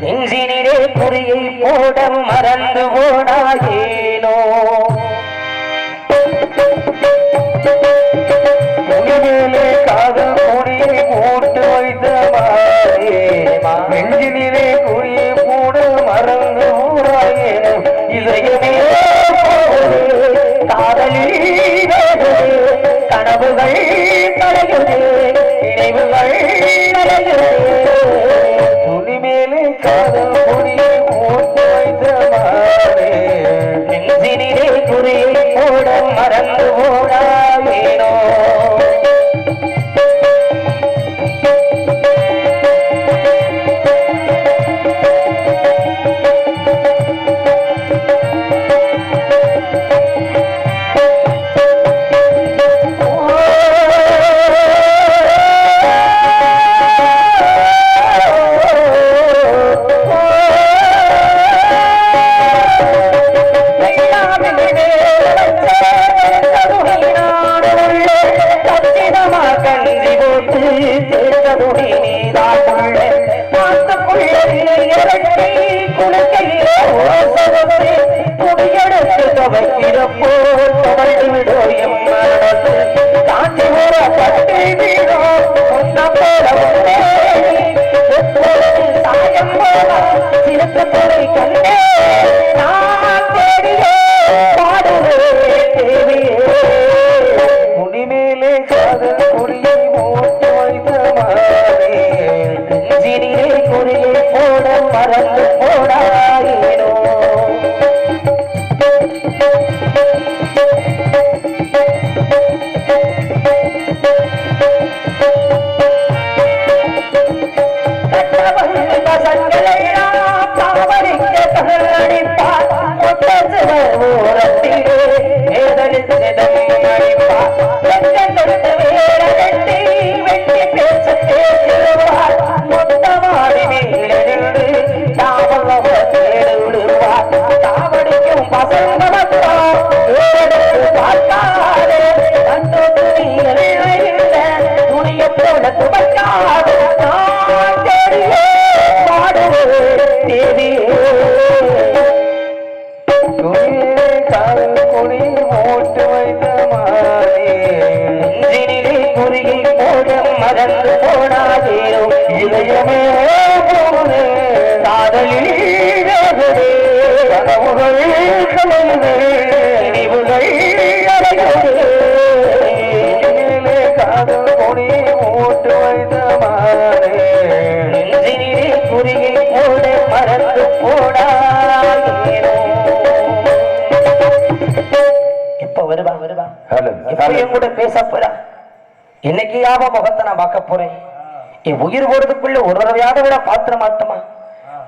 நெஞ்சினிலே குறியை போட மறந்து போனாயேனோ உயிரிலே காதல் கொடியை போட்டு வைத்த நெஞ்சினிலே குறியை போட மறந்து இதயமே கனவுகள் கூட மறந்து போடாமேனோ இன்னைக்கு யாவ முகத்தை நான் பார்க்க போறேன்? என் உயிர் போறதுக்குள்ள ஒரு தடவையாவது விட பாத்திர மாட்டோமா?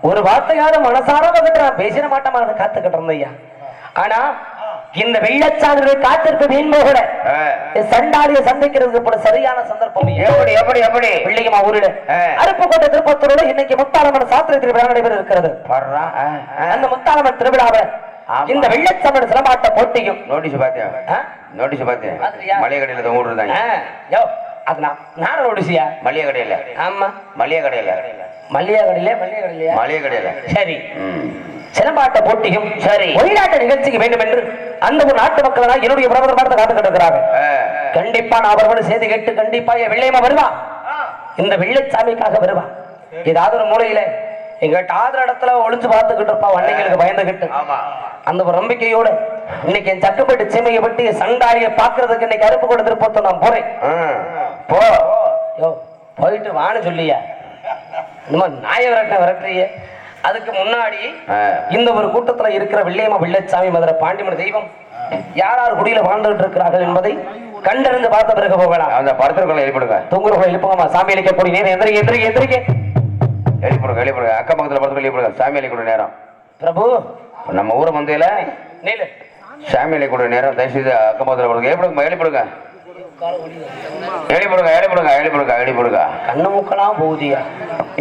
ஒரு வார்த்தையாவது மனசார வந்துட்டு நான் பேசிட மாட்டோமா? அதை காத்துக்கிட்டு இருந்தையா ஆனா இந்த வெள்ளச்சான்கள் காத்திருப்பு வீண் போகல சண்டாளிய சந்திக்கிறதுக்கு போல சரியான சந்தர்ப்பம். எப்படி எப்படி எப்படி? பிள்ளைங்கம்மா ஊரில். அருப்புக்கோட்டை திருப்பத்தூரோட இன்னைக்கு முத்தாளம்மன் சாத்திரை திருவிழா நடைபெற இருக்கிறது. அந்த முத்தாளம்மன் திருவிழாவை. இந்த வெள்ளச்சமன் சிலம்பாட்ட போட்டியும். நோட்டீஸ் பாத்தியா? ஆ? நோட்டீஸ் பாத்தியா? பாத்தியா? மளிகை கடையில ஆ, யோ அது நான் நானும் நோடிசியா மளிகை கடையில ஆமா. மளிகை கடையில மல்லியா கடையில மளிகை கடையில சரி. சிலம்பாட்ட போட்டியும் சரி. ஒளிநாட்ட நிகழ்ச்சிக்கு வேண்டும் என்று அந்த ஒரு நாட்டு மக்கள் என்னுடைய பிரபலமான காத்துக்கிட்டு இருக்கிறாங்க. கண்டிப்பா நான் அவர்களோட செய்தி கேட்டு கண்டிப்பா என் வெள்ளையம்மா வருவா. இந்த வெள்ளைச்சாமிக்காக வருவா. ஏதாவது ஒரு மூலையில எங்கிட்ட ஆதர இடத்துல ஒளிஞ்சு பார்த்துக்கிட்டு இருப்பா வண்டிகளுக்கு பயந்துகிட்டு. ஆமா. அந்த ஒரு நம்பிக்கையோட இன்னைக்கு என் சக்கப்பட்டு சீமையை பற்றி சண்டாளியை பாக்குறதுக்கு இன்னைக்கு அருப்பு கூட திருப்பத்தம் நான் போறேன். போ. யோ போயிட்டு வான்னு சொல்லியா? மாதிரி நாய விரட்ட விரட்டுறிய. அதுக்கு முன்னாடி. இந்த ஒரு கூட்டத்துல இருக்கிற வெள்ளையம்மா வெள்ளச்சாமி மதுரை பாண்டிமன் தெய்வம் யார் யார் குடியில வாழ்ந்துகிட்டு இருக்கிறார்கள் என்பதை கண்டறிந்து பார்த்த பிறகு போகலாம். அந்த படத்திற்குள்ள எழுப்பிடுங்க. தூங்குறவங்க எழுப்புங்கம்மா சாமி அளிக்க போடி நேரம். எந்திரிக்க எந்திரிக்க எந்திரிக்க. எழுப்பிடுங்க எழுப்பிடுங்க. அக்கம் பக்கத்துல படத்துக்குள்ள எழுப்பிடுங்க. சாமி கூட நேரம். பிரபு நம்ம ஊர் மந்தையில நீலு சாமி அலி கூட நேரம் தயவுசெய்து அக்கம் பக்கத்துல படுங்க எழுப்பிடுங்க எழுப்பிடுங்க எழுப்பிடுங்க எழுப்பிடுங்க எழுப்பிடுங்க எழுப்பிடுங்க கண்ணு மூக்கெல்லாம் போகுதியா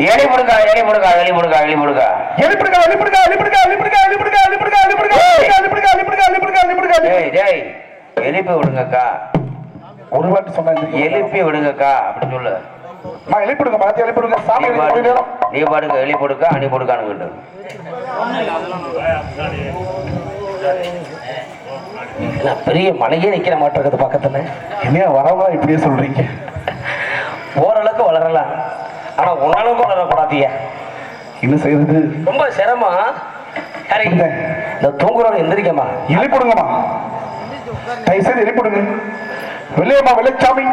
எழுப்பிடுங்க எழுப்பிடுங்க எழுப்பிடுங்க எழுப்பிடுங்க எழுப்பிடுங்க எழுப்பிடுங்க எழுப்பிடுங்க எழுப்பிடுங்க எழுப்பிடுங்க எழுப்பிடுங்க எழுப்பிடுங்க எழுப்பிடுங்க எழுப்பிடுங்க எழுப்பிடுங்க எழுப்பிடுங்க டேய் டேய் எழுப்பி விடுங்கக்கா ஒரு வாட்டி எழுப்பி விடுங்கக்கா அப்படின்னு சொல்லு எழுப்பிடுங்க மாத்தி எழுப்பிடுங்க. சாமி நீ பாடுங்க. எலி கொடுக்கா அணி கொடுக்கான்னு நான் பெரிய மலையே நிக்கிற மாட்டிருக்குது பக்கத்துல? என்னையா வரவங்களா இப்படியே சொல்றீங்க? ஓரளவுக்கு வளரலாம். ஆனா உணவுக்கு வளரக்கூடாதியா என்ன செய்யறது? ரொம்ப சிரமம். சரி இந்த தூங்குறவங்க எந்திரிக்கமா எழுப்பிடுங்கம்மா. தயவு செய்து எழுப்பிடுங்க. வெள்ளையம்மா வெள்ளச்சாமி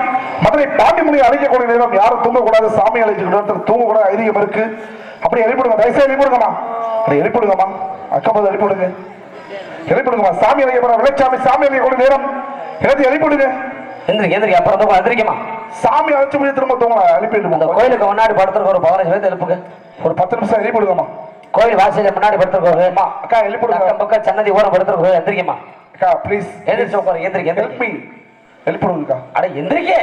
மதுரை பாண்டிமுனி அழைக்கக்கூடிய நேரம் யாரும் தூங்கக்கூடாது சாமி அழைச்சுக்கிட்டு தூங்கக்கூடாது ஐதீகம் இருக்கு. அப்படி எழுப்பிடுங்க தயவு செய்து எழுப்பிடுங்கம்மா. அப்படி எழுப்பிடுங்கம்மா. அக்கம்பது எழுப்பிடுங்க. எழுப்பிடுங்கம்மா. சாமி அழைக்கப்பட வெள்ளச்சாமி சாமி அழைக்கக்கூடிய நேரம். எல்லாத்தையும் எழுப்பிடுங்க. எந்திரிக்க எந்திரிக்க அப்புறம் தூக்கம் எந்திரிக்கமா சாமி அழைச்சு முடிய திரும்ப தூங்கலாம் இந்த எழுப்பிடுங்க கோயிலுக்கு முன்னாடி படுத்துருக்க ஒரு பதினஞ்சு பேர்த்து எழுப்புங்க. ஒரு பத்து நிமிஷம் எழுப்பிடுங்கம்மா. கோயில் வாசலுக்கு முன்னாடி படுத்துருக்கோங்க. அம்மா அக்கா எழுப்பிடுங்க. பக்கம் சன்னதி ஓரம் படுத்துருக்கோம் எந்திரிக்கமா அக்கா ப்ளீஸ் எந்திரிச்சு உட்காரு எந்திரிக்க எந்திரிக்க மீ எழுப்பிடுங்கக்கா. அட எந்திரிக்க.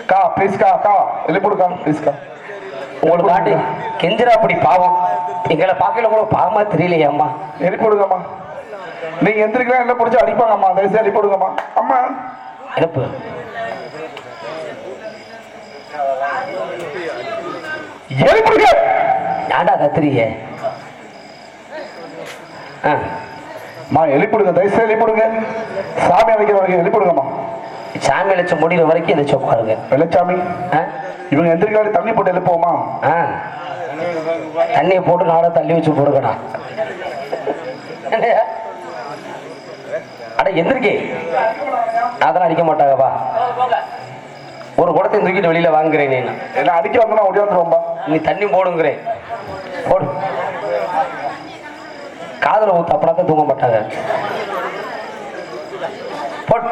அக்கா ப்ளீஸ்க்கா அக்கா எழுப்பிடுக்கா ப்ளீஸ்க்கா உங்களுக்கு ஆண்டி கெஞ்சிரா அப்படி பாவம். எங்களை பார்க்கல கூட பாவமா தெரியலையே அம்மா. எழுப்பிடுங்கம்மா. நீங்க எந்திரிக்கலாம் எல்லாம் பிடிச்சி அடிப்பாங்கம்மா. தயவுசெய்து எழுப்பிடுங்கம்மா. அம்மா. எழுப்பு. எழுப்பிடுங்க. ஏன்டா கத்திரிய ஆ. அம்மா எழுப்பிடுங்க தயவுசெய்து எழுப்பிடுங்க. சாமி அழைக்கிற வரைக்கும் எழுப்பிடுங்கம்மா. சாமி அழைச்சு முடிகிற வரைக்கும் எந்திரிச்சு உட்காருங்க. வெள்ளச்சாமி இவங்க எந்திரிக்கலாம் தண்ணி போட்டு எழுப்புவோமா? ஆ. தண்ணியை போட்டு நாட தள்ளி வச்சு போடுங்கடா? அட எந்திரிக்கே. அதெல்லாம் அடிக்க மாட்டாங்கப்பா. ஒரு குடத்தை தூக்கிட்டு வெளியில வாங்குறேன் நீ என்ன அடிக்க வந்தா ஒடியாந்துருவோம்பா நீ தண்ணி போடுங்கிறேன். போடு. காதல ஊத்து அப்படின்னா தான் தூங்க மாட்டாங்க. போடு.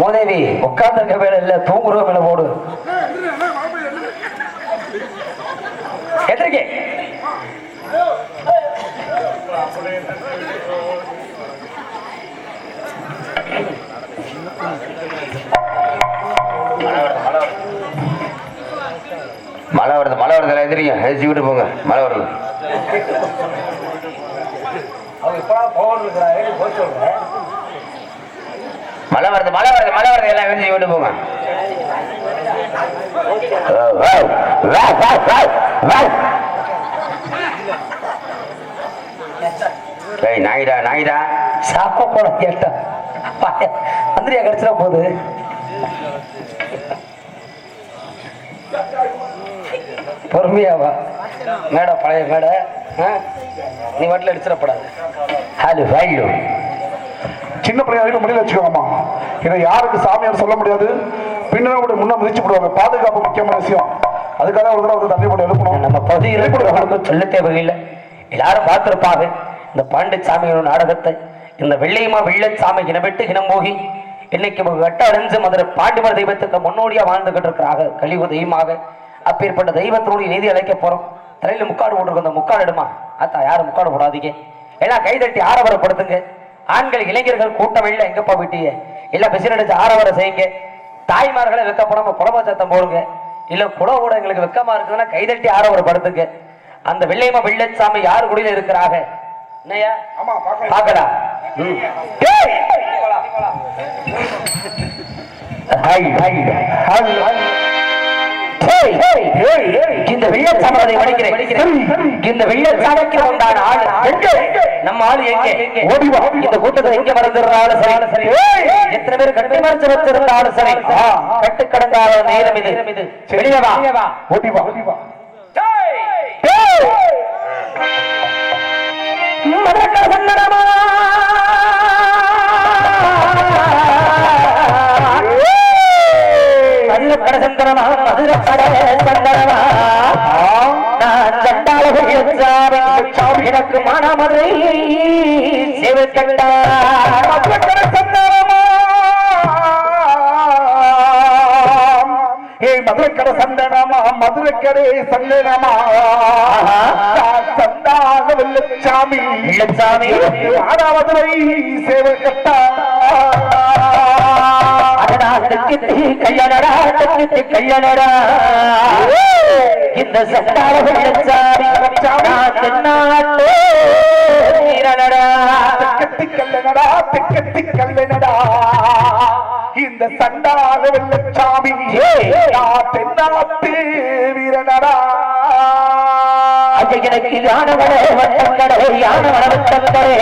மோதேவி உட்கார்ந்துருக்க வேலை இல்ல தூங்குற வேலை போடு. எதிர்க்கே மழை வருது மழை வருது எல்லாம் எந்திரிங்க. எழுச்சி விட்டு போங்க. மழை வருது. மழை வருது மழை வருது மழை வருது. எல்லாம் எழுச்சி விட்டு போங்க. நாயிடா நாயிடா. சாப்ப போட கேட்டா. அந்திரியா கிடைச்சிட போகுது. பொறுமையாவா? மேடை பழைய மேடை ஆ? நீ வட்டில் அடிச்சிடப்படாது அது வாயிடு சின்ன பிள்ளைங்க அழைப்பு முடியல வச்சுக்கோங்கம்மா இதை யாருக்கு சாமியார் சொல்ல முடியாது? பின்னாடி முன்ன மிதிச்சு போடுவாங்க. பாதுகாப்பு முக்கியமான விஷயம். அதுக்காக ஒரு தடவை வந்து தண்ணி போட்டு எழுப்பணும். நம்ம பகுதியில் சொல்ல தேவையில்லை. எல்லாரும் பார்த்திருப்பாங்க. இந்த பாண்டிச்சாமியோட நாடகத்தை. இந்த வெள்ளையமா வெள்ளச்சாமி இனவிட்டு இனம் போகி இன்னைக்கு வெட்ட அடைஞ்சு மதுரை பாண்டிமர் தெய்வத்துக்கு முன்னோடியா வாழ்ந்துகிட்டு இருக்கிறாங்க. கலியுக தெய்வமாக. அப்பேற்பட்ட தெய்வத்தினுடைய நீதி அழைக்க போறோம். தலையில முக்காடு போட்டிருக்க அந்த முக்காடு எடுமா? அத்தா யாரும் முக்காடு போடாதீங்க. எல்லாம் கைதட்டி ஆரவரப்படுத்துங்க. ஆண்கள் இளைஞர்கள் கூட்டம் இல்லை. எங்கப்பா விட்டீங்க எல்லாம் பிசில் அடிச்சு ஆரவரம் செய்யுங்க. தாய்மார்களை வெக்கப்படாம குழம்ப சத்தம் போடுங்க. இல்ல குலவோட எங்களுக்கு வெக்கமா இருக்குதுன்னா கைதட்டி ஆரவரப்படுத்துங்க. அந்த வெள்ளையம்மா வெள்ளச்சாமி யாரு குடியில இருக்கிறாங்க என்னையா பாக்கடா! Hi, hi. ஹாய், இந்த வெள்ளச்சாமரை படிக்கிறேன். இந்த வெள்ளச்சாமைக்கு உண்டான ஆளு எங்க? நம்ம ஆளு எங்க? ஓடி வா. இந்த கூட்டத்தை எங்க மறந்துடுறாலும் சரி. சரி. எத்தனை பேர் கட்டி மறைச்சு வச்சிருந்தாலும் சரி. கட்டு கடங்காத நேரம் இது. வெளியே வா. ஓடி வா. ஓடி எனக்கு மானாமதுரை சேவை கண்டா மதுரக்கடை சந்தானமா ஏய் மதுரக்கடை சந்தனமா சந்தான வெள்ளச்சாமி வெள்ளச்சாமி. ஆனாமதுரை சேவை கட்டா அடடா, தெக்கித்தி கையனடா, தெக்கித்தி கையனடா. இந்த சண்டால வெள்ளச்சாமி நான் தென்னாட்டு வீரனடா. தெக்கத்தி கல்லனடா தெக்கத்தி கல்லனடா இந்த சண்டாக வெள்ளச்சாமி நான் தென்னாட்டு வீரனடா எனக்கு யானவளே வட்டங்களே யானவள வட்டங்களே.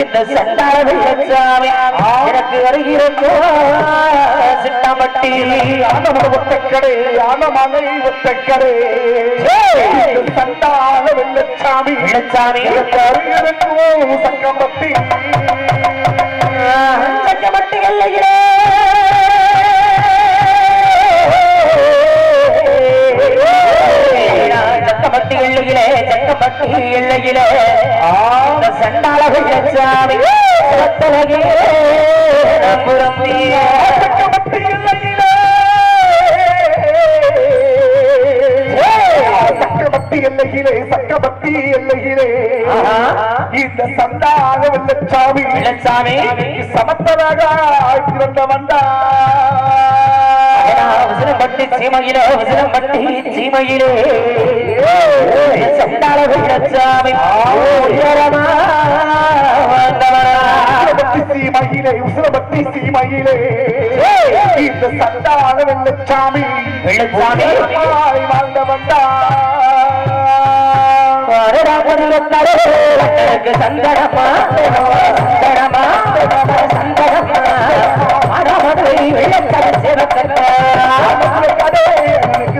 இந்த சண்டாள வெள்ளச்சாமி எனக்கு வருகிறதோ சிட்டாமட்டி ஆனமலை ஒத்தக்கடை ஆனமலை ஒத்தக்கடை வெள்ளச்சாமி வெள்ளச்சாமி. எனக்கு அருகனுக்கும் சங்கம்பட்டி சட்டமட்டி எல்லையிலே சட்டமட்டி எல்லையிலே சட்டமட்டி எல்லையிலே. இந்த சண்டாள வெள்ளச்சாமி சத்தலகே புறம்பிய சங்கம்பட்டி எல்லையிலே. சக்கபத்தி எல்லையிலே சக்கபத்தி எல்லையிலே. இந்த சண்டாக வெள்ளச்சாமி வெள்ளச்சாமி. சமத்தனாக பிறந்த வந்தா. விசிலம்பட்டி சீமையிலே விசிலம்பட்டி சீமையிலே. சண்டாள வெள்ளச்சாமி உயரமா வந்தவனா சீமையிலே உசிலபட்டி சீமையிலே இந்த சண்டாக வெள்ளச்சாமி வெள்ளச்சாமி வாழ்ந்த வந்தா சந்தனமா சந்தனமா சந்தனமா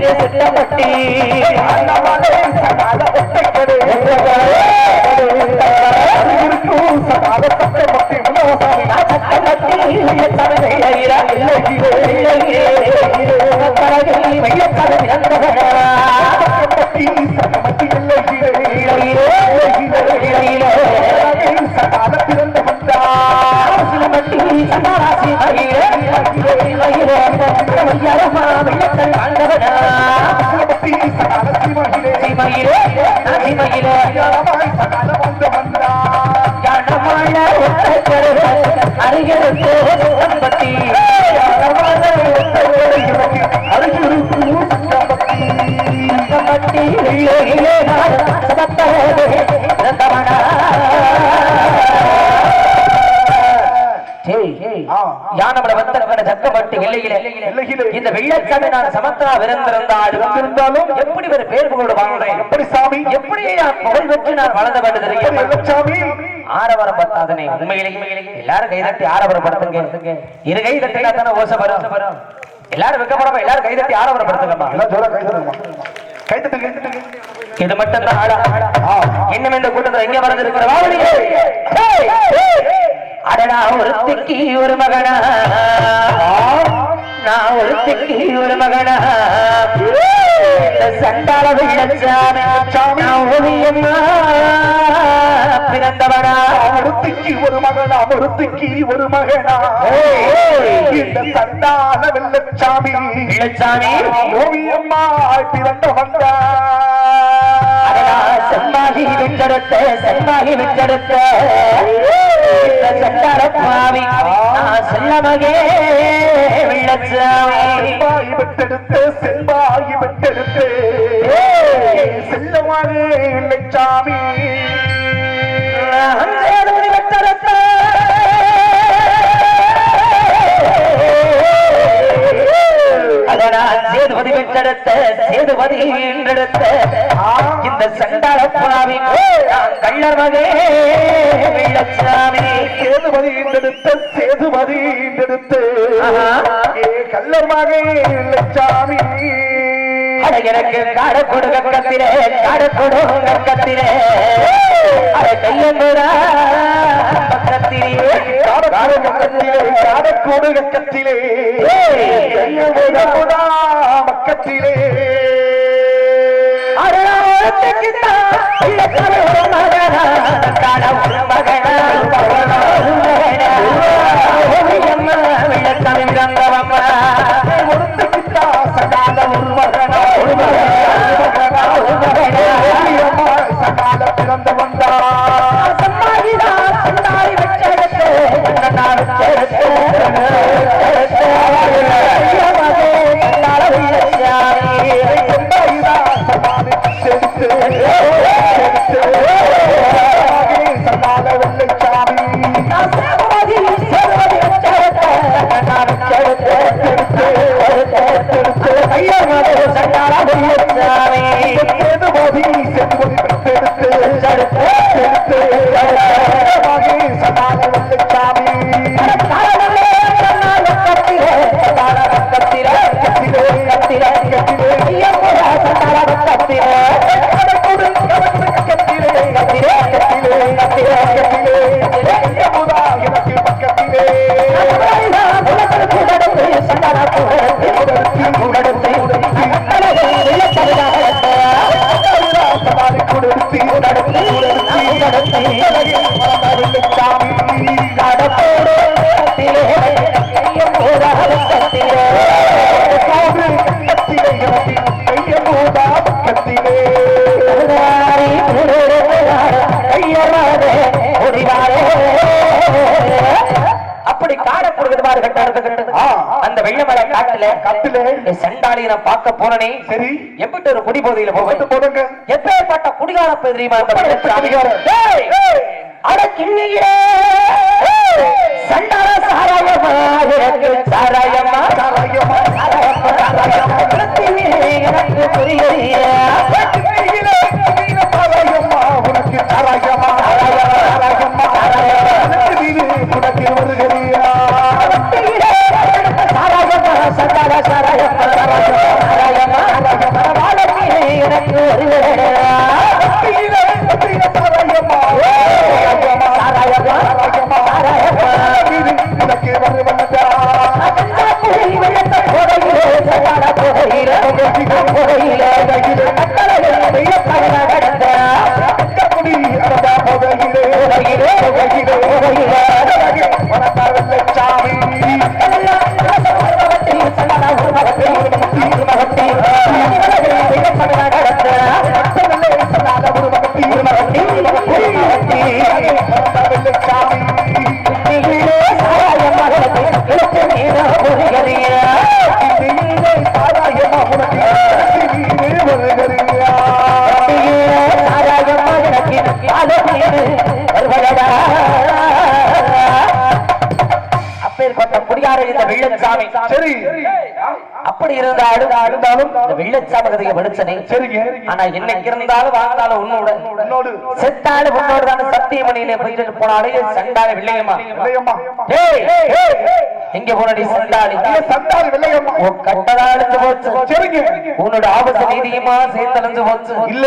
கடே எனக்கு சந்தேகமா எனக்கு சேவக்கத்தா கத்திரா சகாத கண்ணனடா கண்ணனடா காட்டி வெள்ள சாமி வீரனடா எனக்கு சித்தப்பட்டி அண்ணாமலை சகாத ஒத்தைக்கடே இருக்கும் சகாத சட்டமட்டி முனவசாமி சட்டமட்டி சட்டமட்டி இல்லையே சகாத பிறந்த வந்தா சட்டமட்டி சகாத சிவகிலே சகாத வந்த வந்தா அருகே பட்டி அருகிருக்கும் சட்டமட்டி பட்டி வெள்ளையிலே நான் சத்தரவே ரத்தமனா ஆ. யானமலை வந்தவன சக்கப்பட்டு எல்லையிலே. எல்லையிலே. இந்த வெள்ளச்சாமி நான் சமத்தா விருந்திருந்தாலும் இருந்தாலும் எப்படி ஒரு பேர் புகழ் வாங்கினேன் எப்படி சாமி. எப்படி நான் புகழ் பெற்று நான் வளர்ந்த வேண்டும் எப்படி தெரியுமா வெள்ளச்சாமி ஆரவரம் பத்தாதனை உண்மையிலேயே எல்லாரும் கைதட்டி ஆரவரப்படுத்துங்க இரு கை தட்டினா தானே ஓசை வரும். எல்லாரும் வெக்கப்படாம எல்லாரும் கைதட்டி எல்லாம் ஜோரா தட்டுங்க இது மட்டும் தான். இன்னும் இந்த கூட்டத்தில் எங்க வளர்ந்திருக்கிற வாவலியே அடடா ஒருத்திக்கு ஒரு மகனா. நான் ஒருத்திக்கு ஒரு மகனா. சண்டாள வெள்ளச்சாமி நான் ஓவியமா பிறந்தவனா. ஒருத்திக்கு ஒரு மகனா ஒருத்திக்கு ஒரு மகனா. இந்த சண்டான வெள்ளச்சாமி. வெள்ளச்சாமி. ஓவியம்மாய் பிறந்த வந்தா அடடா செம்மாகி வெற்றெடுத்த இந்த சண்டாள பாவி நான் செல்லமகே வெள்ளச்சாமி. பெற்றெடுத்து செம்பாய் பெற்றெடுத்து செல்லமாக வெள்ளச்சாமி. அடடா சேதுபதி பெற்றெடுத்த சேதுபதி என்றெடுத்த இந்த சண்டாள பாவி கள்ளர் மகே வெள்ளச்சாமி சேதுபதி எடுத்த சேதுபதி. ஏ கல்லர் மகே வெள்ளச்சாமி. எனக்கு காடக்கொடு கக்கத்திலே காடக்கொடு கக்கத்திலே. அட கையங்குடா பக்கத்திலே. காடக்கூடு கக்கத்திலே காடக்கூடு கக்கத்திலே. கையமுதமுடா Yeah. வெள்ளமலை காட்டுல காட்டுல. இந்த சண்டாளி நான் பார்க்க போனனே. சரி. எம்பிட்டு ஒரு குடி போதையில போவேன். போதுங்க எப்பேற்பட்ட குடிகார தெரியுமா? அட கிண்ணியே! சாராயமா எனக்கு கதையை படிச்சனே சரிங்க ஆனா என்னைக்கு இருந்தாலும் வாழ்ந்தாலும் உன்னோட. உன்னோடு. செத்தாலும் உன்னோடு தான் சத்தியமணியிலே போயிட்டு போனாலே சண்டால வில்லையம்மா. ஏய், ஏய், எங்க போனடி சண்டாளி? சண்டாளி. உன் கட்டதாழ்ந்து போச்சு. சரிங்க. உன்னோட ஆபத்து நீதியுமா சேர்ந்தடைஞ்சு போச்சு? இல்ல.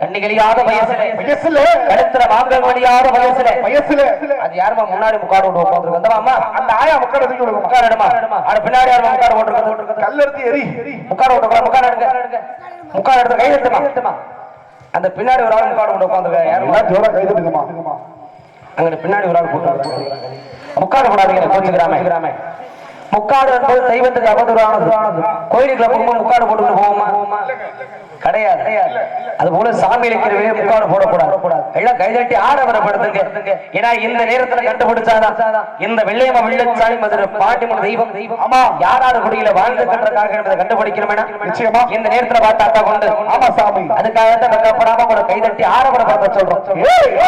கண்ணிகளியாத வயசுல. வயசுல. கழுத்துல வாங்கல் வழியாத வயசுல. வயசுல. அது யாருமா? முன்னாடி முக்காடு விட்டு உட்காந்துருக்கு வந்தவாமா அந்த ஆயா முக்காடு தூக்கி விடுங்க முக்காடு எடுமா? அது பின்னாடி யாருமா முக்காடு போட்டுருக்கு கல்லெடுத்து எரி முக்காடு விட்டு முக்காடு எடுங்க. முக்காடு எடுத்து கை எடுத்துமா? அந்த பின்னாடி ஒரு ஆள் முக்காடு போட்டு உட்காந்துருக்க யாருமா? ஜோரா கை அங்க பின்னாடி ஒரு ஆள் போட்டு முக்காடு போடாதீங்க கோச்சுக்கிறாம. முக்காடு என்பது தெய்வத்துக்கு அவதூறானது. கோயிலுக்குள்ள போகும்போது முக்காடு போட்டு போவோமா? கிடையாது. அது போல சாமி முக்காடு போடக்கூடாது. எல்லாம் கைதட்டி ஆடவரப்படுத்துங்க ஏன்னா இந்த நேரத்துல கண்டுபிடிச்சாதான் இந்த வெள்ளையம்மா வெள்ளச்சாமி மதுரை பாட்டிமன் தெய்வம் தெய்வம். ஆமா. யார் யார் குடியில வாழ்ந்து கட்டுறதுக்காக என்பதை கண்டுபிடிக்கணுமே நிச்சயமா. இந்த நேரத்துல பார்த்தாக்கா கொண்டு. ஆமா சாமி. அதுக்காகத்தான் வெக்கப்படாம கூட கைதட்டி ஆரவரப்படுத்த சொல்றோம்.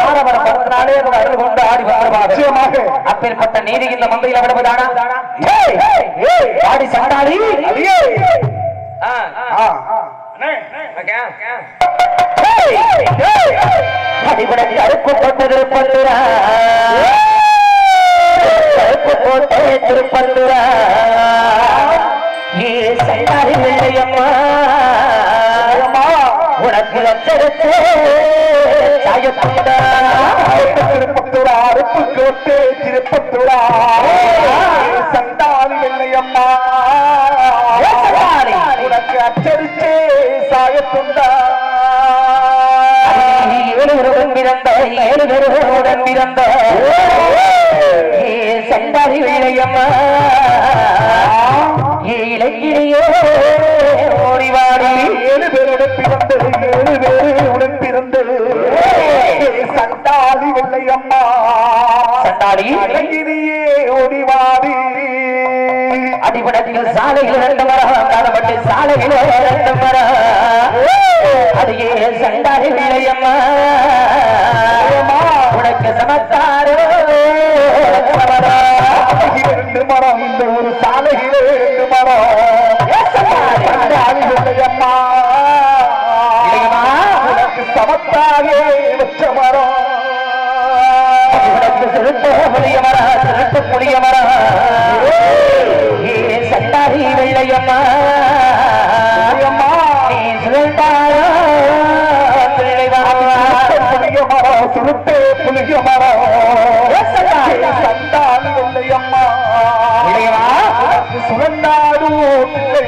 ஆரவரப்படுத்தினாலே அது அருள் கொண்டு ஆடி நிச்சயமாக. அப்பேற்பட்ட நீதி இந்த மந்தையில விடுவதானா ஆடி ஆ, ஆ. கருப்பு போட்டு திருப்பந்துரா கருப்பு போட்டு திருப்பந்துரா நீ சண்டாளி வெள்ளையம்மா. உனக்கு லட்சத்து சாயத்துண்டா திருப்பத்தூரா அருப்பு கோட்டை திருப்பத்தூரா பிறந்த ஏ சண்டாரி வேலையம்மா ஏ இலக்கிலேயே ஓடிவாடி. ஏழு பேருடன் பிறந்தது ஏழு பேரு உடன் பிறந்தது. சண்டாளி வெள்ளையம்மா சண்டாளி இலங்கிரியே ஓடிவாடி. அடிபடத்தில் சாலையில் ரெண்டு மரம் காணப்பட்டு சாலையில் ரெண்டு மரம். அடியே சண்டாரி வெள்ளையம்மா உனக்கு சமத்தாரோ. இரண்டு மரம் இந்த ஒரு சாலையிலே இரண்டு மரம். அம்மா உனக்கு சமத்தாகே வச்ச மரம் உனக்கு புளிய புளிய ஏ வெள்ளையம்மா. சுருட்டே மரம் சண்டால் இல்லை அம்மா உனக்கு சுழந்தாடும் பிள்ளை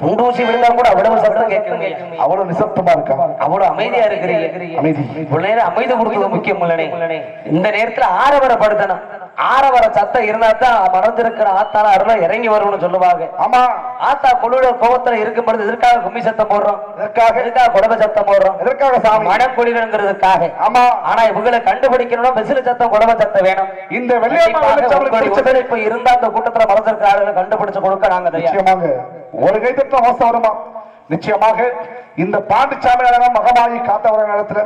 குண்டூசி விழுந்தா கூட அவ்வளவு சத்தம் கேட்குங்க அவ்வளவு நிசப்தமா இருக்கா? அவ்வளவு அமைதியா இருக்கிறீங்க. அமைதி இவ்வளவு நேரம் அமைதி கொடுத்தது முக்கியம் இந்த நேரத்துல ஆரவரப்படுத்தணும். ஆரவர சத்தம் இருந்தா தான் மறந்திருக்கிற ஆத்தால அருள இறங்கி வரும்னு சொல்லுவாங்க. ஆமா. ஆத்தா கொள்ளுட கோபத்துல இருக்கும் பொழுது எதற்காக கும்மி சத்தம் போடுறோம்? எதற்காக? எதற்காக குடம்ப சத்தம் போடுறோம்? எதற்காக சாமி? ஆமா. ஆனா இவங்களை கண்டுபிடிக்கணும்னா பெசில சத்தம் குடம்ப சத்தம் வேணும். இந்த வெள்ளச்சாமி ஒத்துழைப்பு இருந்தா அந்த கூட்டத்துல மறந்திருக்கிற ஆளுகளை கண்டுபிடிச்சு கொடுக்க நாங்க நிச்சயமாக. ஒரு கைத்தட்ட அவசரம் வருமா? நிச்சயமாக. இந்த பாண்டிச்சாமி மகமாயி காத்தவர நேரத்துல